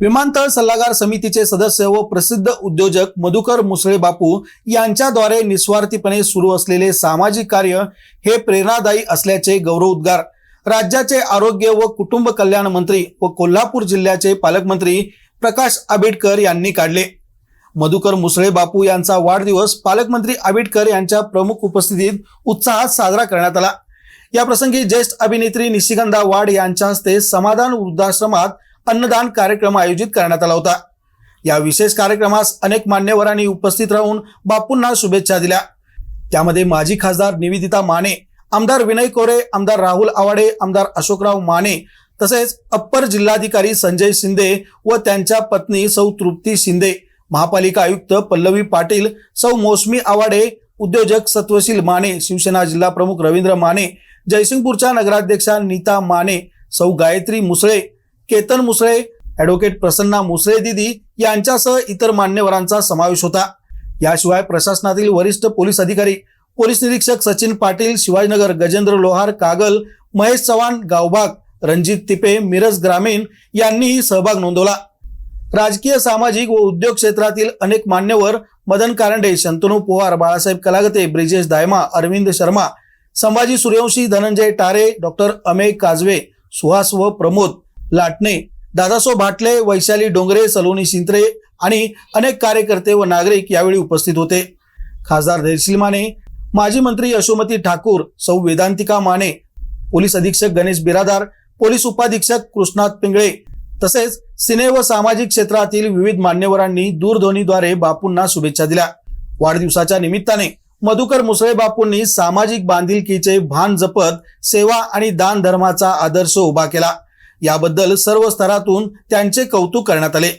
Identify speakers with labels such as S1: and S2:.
S1: विमानतळ सल्लागार समितीचे सदस्य व प्रसिद्ध उद्योजक मधुकर मुसळे बापू यांच्याद्वारे निस्वार्थीपणे सुरू असलेले सामाजिक कार्य हे प्रेरणादायी असल्याचे गौरवोद्गार. राज्याचे आरोग्य व कुटुंब कल्याण मंत्री व कोल्हापूर जिल्ह्याचे पालकमंत्री प्रकाश आंबेडकर यांनी काढले. मधुकर मुसळे बापू यांचा वाढदिवस पालकमंत्री आंबेडकर यांच्या प्रमुख उपस्थितीत उत्साहात साजरा करण्यात आला. याप्रसंगी ज्येष्ठ अभिनेत्री निशिगंधा वाड यांच्या हस्ते समाधान वृद्धाश्रमात अन्नदान कार्यक्रम आयोजित करण्यात आला होता. या विशेष कार्यक्रमास अनेक मान्यवरांनी उपस्थित राहून बापूंना शुभेच्छा दिल्या. त्यामध्ये माजी खासदार निवेदिता माने आमदार विनय कोरे आमदार राहुल आवाडे आमदार अशोकराव माने तसेच अप्पर जिल्हाधिकारी संजय शिंदे व त्यांच्या पत्नी सौ तृप्ती शिंदे महापालिका आयुक्त पल्लवी पाटील सौ मोसमी आवाडे उद्योजक सत्वशील माने शिवसेना जिल्हा प्रमुख रवींद्र माने जयसिंगपूरच्या नगराध्यक्षा नीता माने सौ गायत्री मुसळे केतन मुसळे ॲडव्होकेट प्रसन्ना मुसळे दिदी यांच्यासह इतर मान्यवरांचा समावेश होता. याशिवाय प्रशासनातील वरिष्ठ पोलीस अधिकारी पोलीस निरीक्षक सचिन पाटील शिवाजीनगर गजेंद्र लोहार कागल महेश चव्हाण गावबाग रणजित तिपे मिरज ग्रामीण यांनीही सहभाग नोंदवला. राजकीय सामाजिक व उद्योग क्षेत्रातील अनेक मान्यवर मदन कारंडे शंतनू पोहार बाळासाहेब कलागते ब्रिजेश दायमा अरविंद शर्मा संभाजी सूर्यवंशी धनंजय टारे डॉक्टर अमेय काजवे सुहास व प्रमोद लाटणे दादासो भाटले वैशाली डोंगरे सलोनी शिंत्रे आणि अनेक कार्यकर्ते व नागरिक यावेळी उपस्थित होते. खासदार धैर्यशील माने माजी मंत्री यशोमती ठाकूर सौ वेदांतिका माने पोलीस अधीक्षक गणेश बिरादार पोलीस उपाधीक्षक कृष्णात पिंगळे तसेच सिने व सामाजिक क्षेत्रातील विविध मान्यवरांनी दूरध्वनीद्वारे बापूंना शुभेच्छा दिल्या. वाढदिवसाच्या निमित्ताने मधुकर मुसळे बापूंनी सामाजिक बांधिलकीचे भान जपत सेवा आणि दान धर्माचा आदर्श उभा केला. याबद्दल सर्व स्तरातून त्यांचे कौतुक करण्यात आले.